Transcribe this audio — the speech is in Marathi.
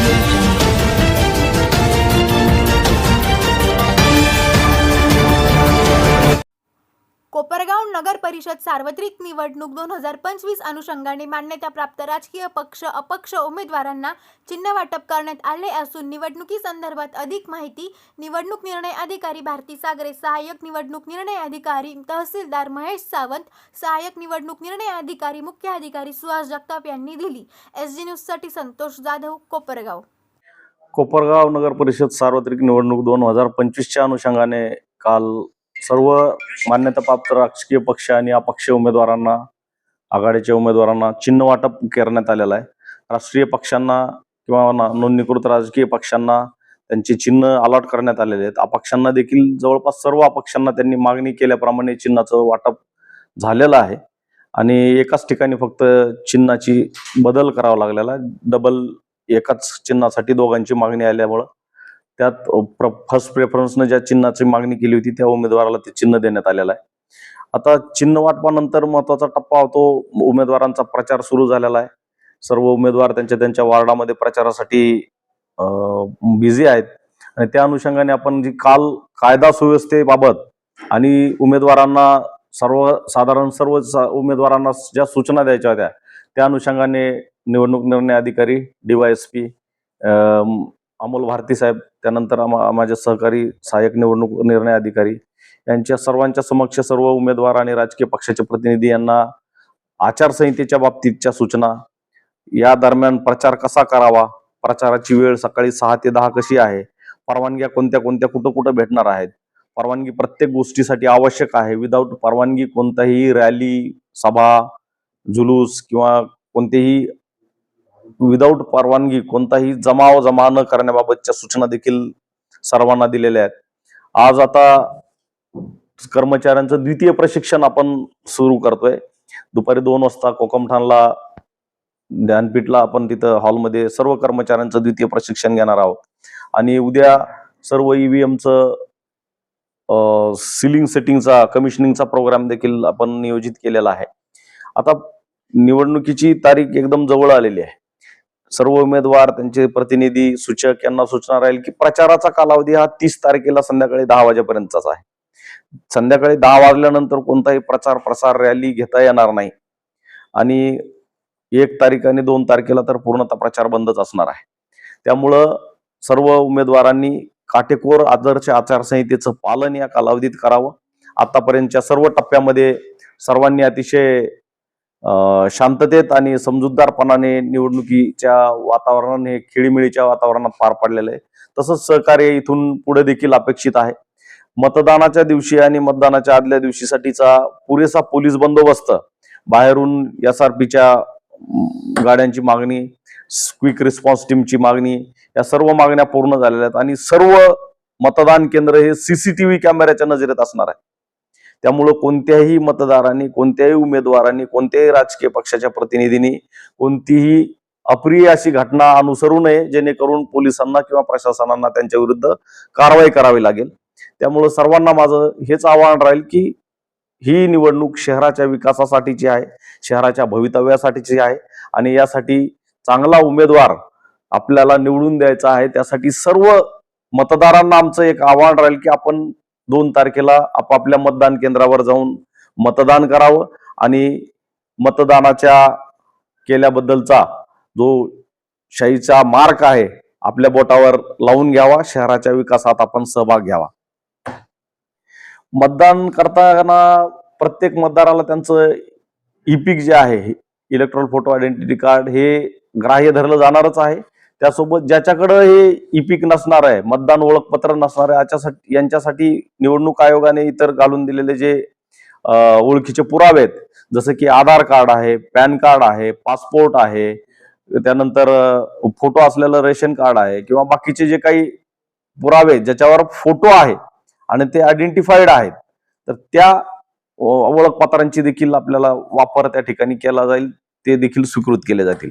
Thank you. नगर परिषद सार्वत्रिक निवडणूक दोन हजार पंचवीस अनुषंगाने मान्यताप्राप्त राजकीय पक्ष अपक्ष उमेदवारांना चिन्ह वाटप करण्यात आले असून निवडणुकीसंदर्भात अधिक माहिती निवडणूक निर्णय अधिकारी भारती सागरे सहाय्यक निवडणूक निर्णय अधिकारी तहसीलदार महेश सावंत सहाय्यक निवडणूक निर्णय अधिकारी मुख्य अधिकारी सुहास जगताप यांनी दिली. एस जी न्यूजसाठी संतोष जाधव कोपरगाव. कोपरगाव नगर परिषद सार्वत्रिक निवडणूक दोन हजार पंचवीसच्या अनुषंगाने काल सर्व मान्यताप्राप्त राजकीय पक्ष आणि अपक्ष उमेदवारांना आघाडीच्या उमेदवारांना चिन्ह वाटप करण्यात आलेलं आहे. राष्ट्रीय पक्षांना किंवा ना- नोंदणीकृत राजकीय पक्षांना त्यांची चिन्ह अलॉट करण्यात आलेले आहेत. अपक्षांना देखील जवळपास सर्व अपक्षांना त्यांनी मागणी केल्याप्रमाणे चिन्हाचं वाटप झालेलं आहे. आणि एकाच ठिकाणी फक्त चिन्हाची बदल करावा लागलेला आहे. डबल एकाच चिन्हासाठी दोघांची मागणी आल्यामुळं त्यात प्र फर्स्ट प्रेफरन्सनं ज्या चिन्हाची मागणी केली होती त्या उमेदवाराला ते चिन्ह देण्यात आलेलं आहे. आता चिन्ह वाटपानंतर महत्त्वाचा टप्पा होतो उमेदवारांचा प्रचार सुरू झालेला आहे. सर्व उमेदवार त्यांच्या त्यांच्या वार्डामध्ये प्रचारासाठी बिझी आहेत. आणि त्या अनुषंगाने आपण जी काल कायदा सुव्यवस्थेबाबत आणि उमेदवारांना सर्व साधारण सर्व सा- उमेदवारांना ज्या सूचना द्यायच्या होत्या त्या अनुषंगाने निवडणूक निर्णय अधिकारी डीवायएसपी अमोल भारती साहेब त्यानंतर आमा- माझे सहकारी सहाय्यक निवडणूक निर्णय अधिकारी यांच्या सर्वांच्या समक्ष सर्व उमेदवार आणि राजकीय पक्षाचे प्रतिनिधी यांना आचारसंहितेच्या बाबतीतच्या सूचना या दरम्यान प्रचार कसा करावा? प्रचाराची वेळ सकाळी सहा ते दहा कशी आहे? परवानग्या कोणत्या कोणत्या कुठं कुठं भेटणार आहेत? परवानगी प्रत्येक गोष्टीसाठी आवश्यक आहे. विदाऊट परवानगी कोणताही रॅली सभा जुलूस किंवा कोणतेही विदाऊट परवानगी कोणताही जमाव जमा न करण्याबाबतच्या सूचना देखील सर्वांना दिलेल्या आहेत. आज आता कर्मचाऱ्यांचं द्वितीय प्रशिक्षण आपण सुरू करतोय. दुपारी दोन वाजता कोकमठाणला ज्ञानपीठला आपण तिथं हॉलमध्ये सर्व कर्मचाऱ्यांचं द्वितीय प्रशिक्षण घेणार आहोत. आणि उद्या सर्व ईव्हीएमचं सिलिंग सेटिंगचा कमिशनिंगचा प्रोग्राम देखील आपण नियोजित केलेला आहे. आता निवडणुकीची तारीख एकदम जवळ आलेली आहे. सर्व उमेदवार त्यांचे प्रतिनिधी सूचक यांना सूचना राहील की प्रचाराचा कालावधी हा तीस तारखेला संध्याकाळी दहा वाजेपर्यंतचाच आहे. संध्याकाळी दहा वाजल्यानंतर कोणताही प्रचार प्रसार रॅली घेता येणार नाही. आणि एक तारीख आणि दोन तारखेला तर पूर्णतः प्रचार बंदच असणार आहे. त्यामुळं सर्व उमेदवारांनी काटेकोर आदर्श आचारसंहितेचं पालन या कालावधीत करावं. आतापर्यंतच्या सर्व टप्प्यामध्ये सर्वांनी अतिशय शांततेत आणि समजूतदारपणाने निवडणुकीच्या वातावरणाने खेळीमेळीच्या वातावरणात पार पडलेलं आहे. तसंच सहकार्य इथून पुढे देखील अपेक्षित आहे. मतदानाच्या दिवशी आणि मतदानाच्या आदल्या दिवशीसाठीचा पुरेसा पोलीस बंदोबस्त बाहेरून एस आर पीच्या गाड्यांची मागणी क्विक रिस्पॉन्स टीमची मागणी या सर्व मागण्या पूर्ण झालेल्या आहेत. आणि सर्व मतदान केंद्र हे सीसीटीव्ही कॅमेऱ्याच्या नजरेत असणार आहे. त्यामुळं कोणत्याही मतदारांनी कोणत्याही उमेदवारांनी कोणत्याही राजकीय पक्षाच्या प्रतिनिधींनी कोणतीही अप्रिय अशी घटना अनुसरू नये जेणेकरून पोलिसांना किंवा प्रशासनांना त्यांच्या विरुद्ध कारवाई करावी लागेल. त्यामुळं सर्वांना माझं हेच आवाहन राहील की ही निवडणूक शहराच्या विकासासाठीची आहे शहराच्या भवितव्यासाठीची आहे आणि यासाठी चांगला उमेदवार आपल्याला निवडून द्यायचा आहे. त्यासाठी सर्व मतदारांना आमचं एक आव्हान राहील की आपण दोन तारखेला आपापल्या मतदान केंद्रावर जाऊन मतदान करावं आणि मतदानाच्या केल्याबद्दलचा जो शाहीचा मार्क आहे आपल्या बोटावर लावून घ्यावा शहराच्या विकासात आपण सहभाग घ्यावा. मतदान करताना प्रत्येक मतदाराला त्यांचं इपिक जे आहे इलेक्ट्रॉनिक फोटो आयडेंटिटी कार्ड हे ग्राह्य धरलं जाणारच आहे. त्यासोबत ज्याच्याकडं हे इपिक नसणार आहे मतदान ओळखपत्र नसणार आहे याच्यासाठी यांच्यासाठी निवडणूक आयोगाने इतर घालून दिलेले जे ओळखीचे पुरावे आहेत जसं की आधार कार्ड आहे पॅन कार्ड आहे पासपोर्ट आहे त्यानंतर फोटो असलेलं रेशन कार्ड आहे किंवा बाकीचे जे काही पुरावे ज्याच्यावर फोटो आहे आणि ते आयडेंटिफाईड आहेत तर त्या ओळखपत्रांची देखील आपल्याला वापर त्या ठिकाणी केला जाईल ते देखील स्वीकृत केले जातील.